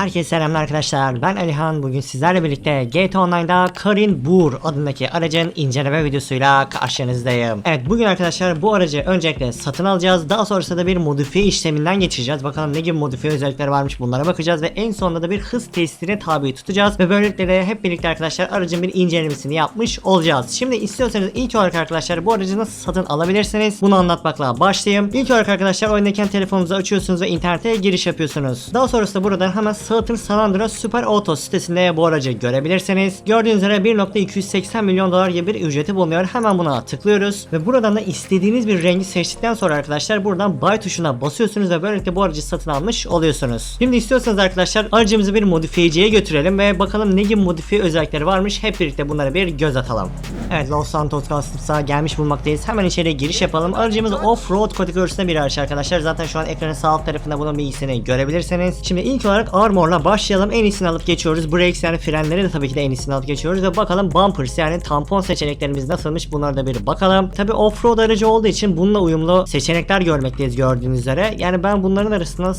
Herkese selamlar arkadaşlar. Ben Alihan. Bugün sizlerle birlikte GTA Online'da Karin Bur adındaki aracın inceleme videosuyla karşınızdayım. Evet bugün arkadaşlar bu aracı öncelikle satın alacağız. Daha sonrasında da bir modifiye işleminden geçeceğiz. Bakalım ne gibi modifiye özellikleri varmış bunlara bakacağız ve en sonunda da bir hız testine tabi tutacağız. Ve böylelikle de hep birlikte arkadaşlar aracın bir incelemesini yapmış olacağız. Şimdi istiyorsanız ilk olarak arkadaşlar bu aracı nasıl satın alabilirsiniz? Bunu anlatmakla başlayayım. İlk olarak arkadaşlar oyundayken telefonunuzu açıyorsunuz ve internete giriş yapıyorsunuz. Daha sonrasında buradan hemen Southern San Andreas Super Auto sitesinde bu aracı görebilirsiniz. Gördüğünüz üzere 1.280 milyon dolar gibi bir ücreti bulunuyor. Hemen buna tıklıyoruz ve buradan da istediğiniz bir rengi seçtikten sonra arkadaşlar buradan buy tuşuna basıyorsunuz ve böylelikle bu aracı satın almış oluyorsunuz. Şimdi istiyorsanız arkadaşlar aracımızı bir modifiyeciye götürelim ve bakalım ne gibi modifiye özellikleri varmış. Hep birlikte bunlara bir göz atalım. Evet Los Santos Customs'a gelmiş bulmaktayız. Hemen içeriye giriş yapalım. Aracımız off-road kategorisinde bir araç arkadaşlar. Zaten şu an ekranın sağ alt tarafında bunun bilgisini görebilirsiniz. Şimdi ilk olarak Armor'la başlayalım. En iyisini alıp geçiyoruz. Brakes yani frenleri de tabii ki de en iyisini alıp geçiyoruz. Ve bakalım bumpers yani tampon seçeneklerimiz nasılmış bunlara da bir bakalım. Tabii off-road aracı olduğu için bununla uyumlu seçenekler görmekteyiz gördüğünüz üzere. Yani ben bunların arasında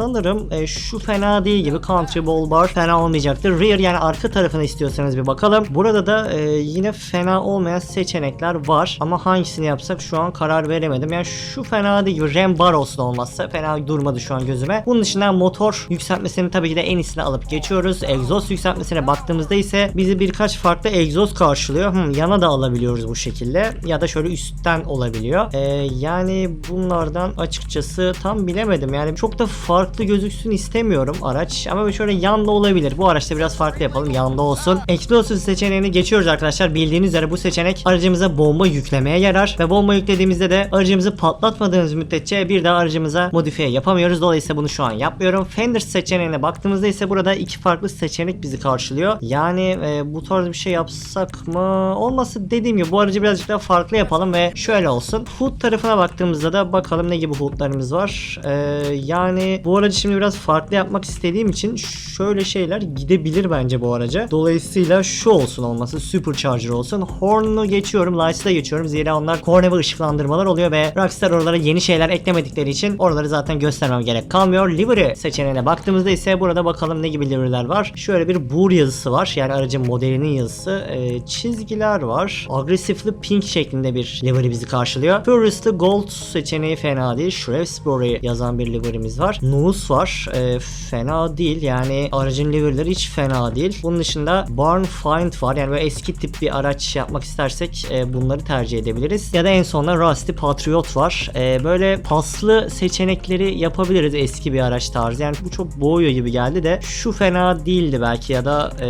sanırım e, şu fena değil gibi country ball bar fena olmayacaktır. Rear yani arka tarafını istiyorsanız bir bakalım. Burada da e, yine fena olmayan seçenekler var ama hangisini yapsak şu an karar veremedim. Yani şu fena değil gibi ram bar olsun olmazsa fena durmadı şu an gözüme. Bunun dışında motor yükseltmesini tabii ki de en iyisini alıp geçiyoruz. Egzoz yükseltmesine baktığımızda ise bizi birkaç farklı egzoz karşılıyor. Hmm, yana da alabiliyoruz bu şekilde ya da şöyle üstten olabiliyor. E, yani bunlardan açıkçası tam bilemedim. Yani çok da farklı farklı gözüksün istemiyorum araç ama şöyle yanda olabilir. Bu araçta biraz farklı yapalım yanda olsun. Explosive seçeneğini geçiyoruz arkadaşlar. Bildiğiniz üzere bu seçenek aracımıza bomba yüklemeye yarar ve bomba yüklediğimizde de aracımızı patlatmadığımız müddetçe bir daha aracımıza modifiye yapamıyoruz. Dolayısıyla bunu şu an yapmıyorum. Fender seçeneğine baktığımızda ise burada iki farklı seçenek bizi karşılıyor. Yani e, bu tarz bir şey yapsak mı? Olması dediğim gibi bu aracı birazcık daha farklı yapalım ve şöyle olsun. Hood tarafına baktığımızda da bakalım ne gibi hoodlarımız var. E, yani bu aracı şimdi biraz farklı yapmak istediğim için şöyle şeyler gidebilir bence bu araca. Dolayısıyla şu olsun olması supercharger olsun. Horn'u geçiyorum, Lights'ı geçiyorum. Zira onlar korna ve ışıklandırmalar oluyor ve Rockstar oralara yeni şeyler eklemedikleri için oraları zaten göstermem gerek kalmıyor. Livery seçeneğine baktığımızda ise burada bakalım ne gibi livery'ler var. Şöyle bir bur yazısı var. Yani aracın modelinin yazısı. Ee, çizgiler var. Aggressively pink şeklinde bir livery bizi karşılıyor. Furiously Gold seçeneği fena değil. Shrewsbury yazan bir livery'miz var. Nus var. E, fena değil. Yani aracın liverleri hiç fena değil. Bunun dışında Barn Find var. Yani böyle eski tip bir araç yapmak istersek e, bunları tercih edebiliriz. Ya da en sonunda Rusty Patriot var. E, böyle paslı seçenekleri yapabiliriz eski bir araç tarzı. Yani bu çok boğuyor gibi geldi de şu fena değildi belki ya da e,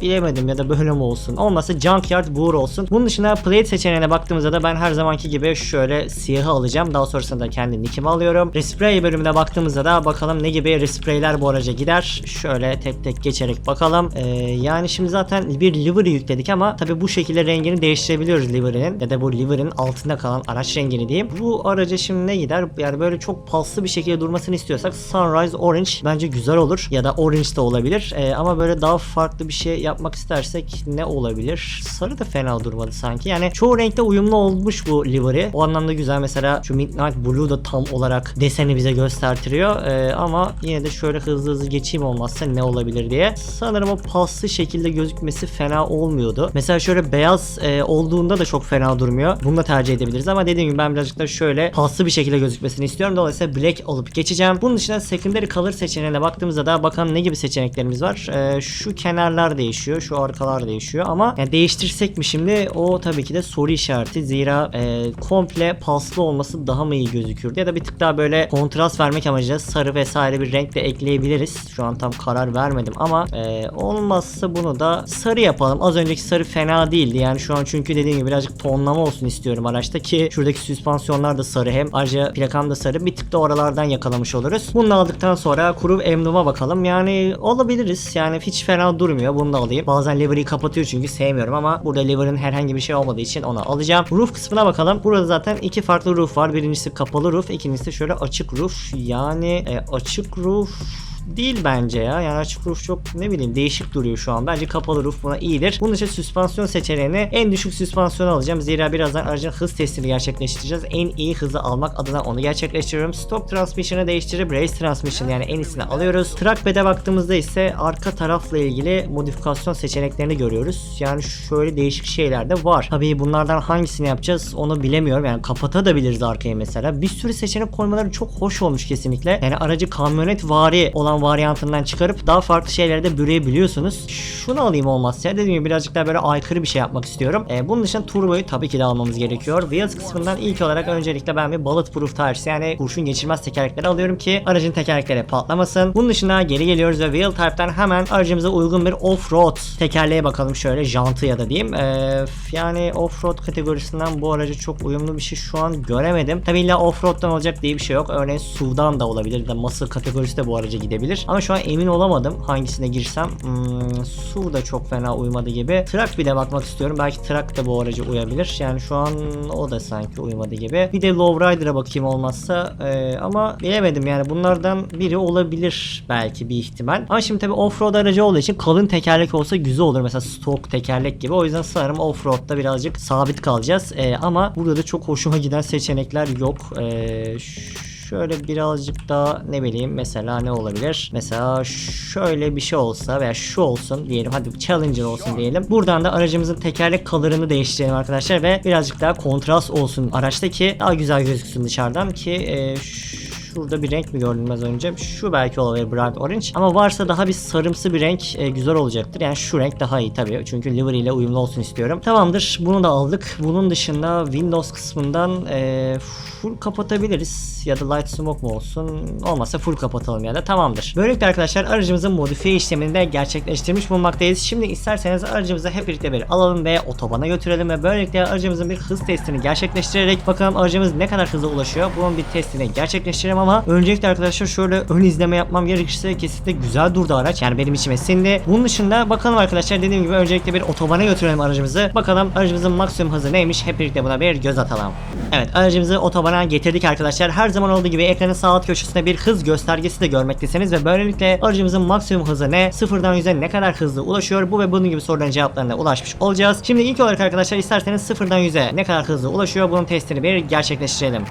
bilemedim ya da böyle mi olsun. Olmazsa Junkyard Boor olsun. Bunun dışında plate seçeneğine baktığımızda da ben her zamanki gibi şöyle siyahı alacağım. Daha sonrasında kendi nickimi alıyorum. Respray bölümüne baktığımızda da bakalım ne gibi resprayler bu araca gider. Şöyle tek tek geçerek bakalım. Ee, yani şimdi zaten bir livery yükledik ama tabi bu şekilde rengini değiştirebiliyoruz livery'nin ya da bu livery'nin altında kalan araç rengini diyeyim. Bu araca şimdi ne gider? Yani böyle çok paslı bir şekilde durmasını istiyorsak Sunrise Orange bence güzel olur ya da Orange de olabilir. Ee, ama böyle daha farklı bir şey yapmak istersek ne olabilir? Sarı da fena durmadı sanki. Yani çoğu renkte uyumlu olmuş bu livery. O anlamda güzel. Mesela şu Midnight Blue da tam olarak deseni bize göstertiriyor. Ee, ama yine de şöyle hızlı hızlı geçeyim olmazsa ne olabilir diye. Sanırım o paslı şekilde gözükmesi fena olmuyordu. Mesela şöyle beyaz e, olduğunda da çok fena durmuyor. Bunu da tercih edebiliriz ama dediğim gibi ben birazcık da şöyle paslı bir şekilde gözükmesini istiyorum. Dolayısıyla black olup geçeceğim. Bunun dışında secondary color seçeneğine baktığımızda da bakalım ne gibi seçeneklerimiz var. E, şu kenarlar değişiyor. Şu arkalar değişiyor ama yani değiştirsek mi şimdi o tabii ki de soru işareti. Zira e, komple paslı olması daha mı iyi gözükürdü ya da bir tık daha böyle kontrast vermek amacıyla sarı vesaire bir renk de ekleyebiliriz. Şu an tam karar vermedim ama e, olmazsa bunu da sarı yapalım. Az önceki sarı fena değildi. Yani şu an çünkü dediğim gibi birazcık tonlama olsun istiyorum araçta ki şuradaki süspansiyonlar da sarı hem ayrıca plakam da sarı. Bir tık da oralardan yakalamış oluruz. Bunu aldıktan sonra kuru emblema bakalım. Yani olabiliriz. Yani hiç fena durmuyor. Bunu da alayım. Bazen livery'i kapatıyor çünkü sevmiyorum ama burada livery'nin herhangi bir şey olmadığı için onu alacağım. Roof kısmına bakalım. Burada zaten iki farklı roof var. Birincisi kapalı roof. ikincisi şöyle açık roof. Yani e, açık roof değil bence ya. Yani açık roof çok ne bileyim değişik duruyor şu an. Bence kapalı roof buna iyidir. Bunun için süspansiyon seçeneğini en düşük süspansiyonu alacağım. Zira birazdan aracın hız testini gerçekleştireceğiz. En iyi hızı almak adına onu gerçekleştiriyorum. Stock transmission'ı değiştirip race transmission yani en iyisini alıyoruz. Trackpad'e baktığımızda ise arka tarafla ilgili modifikasyon seçeneklerini görüyoruz. Yani şöyle değişik şeyler de var. Tabii bunlardan hangisini yapacağız onu bilemiyorum. Yani kapatabiliriz arkayı mesela. Bir sürü seçenek koymaları çok hoş olmuş kesinlikle. Yani aracı kamyonet vari olan varyantından çıkarıp daha farklı şeylere de bürebiliyorsunuz. Şunu alayım olmazsa. Dediğim gibi birazcık daha böyle aykırı bir şey yapmak istiyorum. Ee, bunun dışında turboyu tabii ki de almamız gerekiyor. Wheels kısmından ilk olarak öncelikle ben bir bulletproof tires yani kurşun geçirmez tekerlekleri alıyorum ki aracın tekerlekleri patlamasın. Bunun dışında geri geliyoruz ve wheel type'den hemen aracımıza uygun bir off-road tekerleğe bakalım şöyle jantı ya da diyeyim. Ee, yani off-road kategorisinden bu aracı çok uyumlu bir şey şu an göremedim. Tabii illa off-road'dan olacak diye bir şey yok. Örneğin SUV'dan da olabilir de muscle kategorisi de bu araca gidebilir. Ama şu an emin olamadım hangisine girsem. Hmm, SUV da çok fena uymadı gibi. Truck bir de bakmak istiyorum. Belki Truck da bu araca uyabilir. Yani şu an o da sanki uymadı gibi. Bir de Lowrider'a bakayım olmazsa. Ee, ama bilemedim yani bunlardan biri olabilir belki bir ihtimal. Ama şimdi tabii offroad aracı olduğu için kalın tekerlek olsa güzel olur. Mesela stock tekerlek gibi. O yüzden sanırım offroad'da birazcık sabit kalacağız. Ee, ama burada da çok hoşuma giden seçenekler yok. Ee, Şöyle birazcık daha ne bileyim mesela ne olabilir? Mesela şöyle bir şey olsa veya şu olsun diyelim hadi Challenger olsun diyelim. Buradan da aracımızın tekerlek color'ını değiştirelim arkadaşlar ve birazcık daha kontrast olsun araçtaki daha güzel gözüksün dışarıdan ki e, Şurada bir renk mi gördüm az önce? Şu belki olabilir Bright Orange. Ama varsa daha bir sarımsı bir renk e, güzel olacaktır. Yani şu renk daha iyi tabii. Çünkü livery ile uyumlu olsun istiyorum. Tamamdır. Bunu da aldık. Bunun dışında Windows kısmından e, full kapatabiliriz. Ya da light smoke mu olsun? Olmazsa full kapatalım ya da tamamdır. Böylelikle arkadaşlar aracımızın modifiye işlemini de gerçekleştirmiş bulunmaktayız. Şimdi isterseniz aracımızı hep birlikte bir alalım ve otobana götürelim ve böylelikle aracımızın bir hız testini gerçekleştirerek bakalım aracımız ne kadar hızlı ulaşıyor. Bunun bir testini gerçekleştirelim ama öncelikle arkadaşlar şöyle ön izleme yapmam gerekirse kesinlikle güzel durdu araç. Yani benim içime sindi. Bunun dışında bakalım arkadaşlar dediğim gibi öncelikle bir otobana götürelim aracımızı. Bakalım aracımızın maksimum hızı neymiş hep birlikte buna bir göz atalım. Evet aracımızı otobana getirdik arkadaşlar. Her zaman olduğu gibi ekranın sağ alt köşesinde bir hız göstergesi de görmektesiniz ve böylelikle aracımızın maksimum hızı ne? Sıfırdan yüze ne kadar hızlı ulaşıyor? Bu ve bunun gibi soruların cevaplarına ulaşmış olacağız. Şimdi ilk olarak arkadaşlar isterseniz sıfırdan yüze ne kadar hızlı ulaşıyor? Bunun testini bir gerçekleştirelim.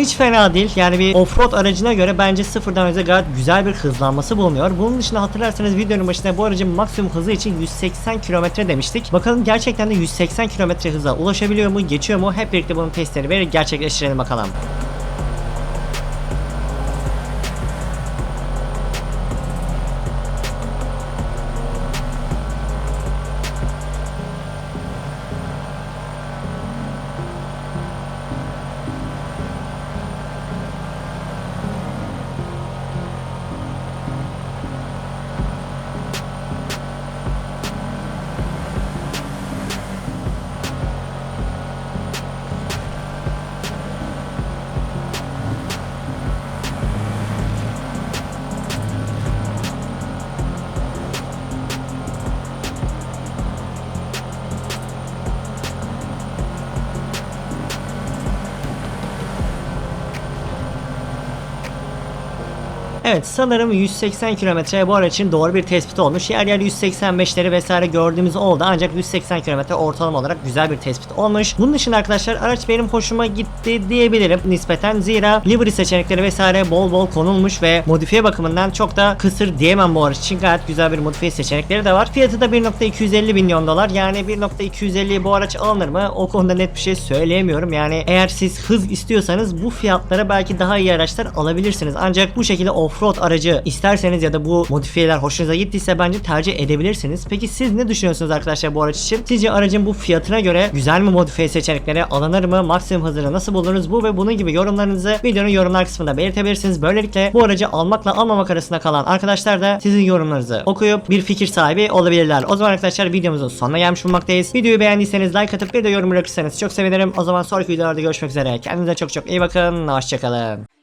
Hiç fena değil. Yani bir offroad aracına göre bence sıfırdan yüze gayet güzel bir hızlanması bulunuyor. Bunun dışında hatırlarsanız videonun başında bu aracın maksimum hızı için 180 km demiştik. Bakalım gerçekten de 180 km hıza ulaşabiliyor mu, geçiyor mu? Hep birlikte bunun testlerini verip gerçekleştirelim bakalım. Evet sanırım 180 kilometre bu araç için doğru bir tespit olmuş. Yer yer 185'leri vesaire gördüğümüz oldu ancak 180 kilometre ortalama olarak güzel bir tespit olmuş. Bunun için arkadaşlar araç benim hoşuma gitti diyebilirim nispeten. Zira livery seçenekleri vesaire bol bol konulmuş ve modifiye bakımından çok da kısır diyemem bu araç için. Gayet güzel bir modifiye seçenekleri de var. Fiyatı da 1.250 milyon dolar. Yani 1.250'ye bu araç alınır mı? O konuda net bir şey söyleyemiyorum. Yani eğer siz hız istiyorsanız bu fiyatlara belki daha iyi araçlar alabilirsiniz. Ancak bu şekilde offroad aracı isterseniz ya da bu modifiyeler hoşunuza gittiyse bence tercih edebilirsiniz. Peki siz ne düşünüyorsunuz arkadaşlar bu araç için? Sizce aracın bu fiyatına göre güzel mi modifiye seçenekleri alınır mı? Maksimum hızını nasıl buluruz? Bu ve bunun gibi yorumlarınızı videonun yorumlar kısmında belirtebilirsiniz. Böylelikle bu aracı almakla almamak arasında kalan arkadaşlar da sizin yorumlarınızı okuyup bir fikir sahibi olabilirler. O zaman arkadaşlar videomuzun sonuna gelmiş bulunmaktayız. Videoyu beğendiyseniz like atıp bir de yorum bırakırsanız çok sevinirim. O zaman sonraki videolarda görüşmek üzere. Kendinize çok çok iyi bakın. Hoşçakalın.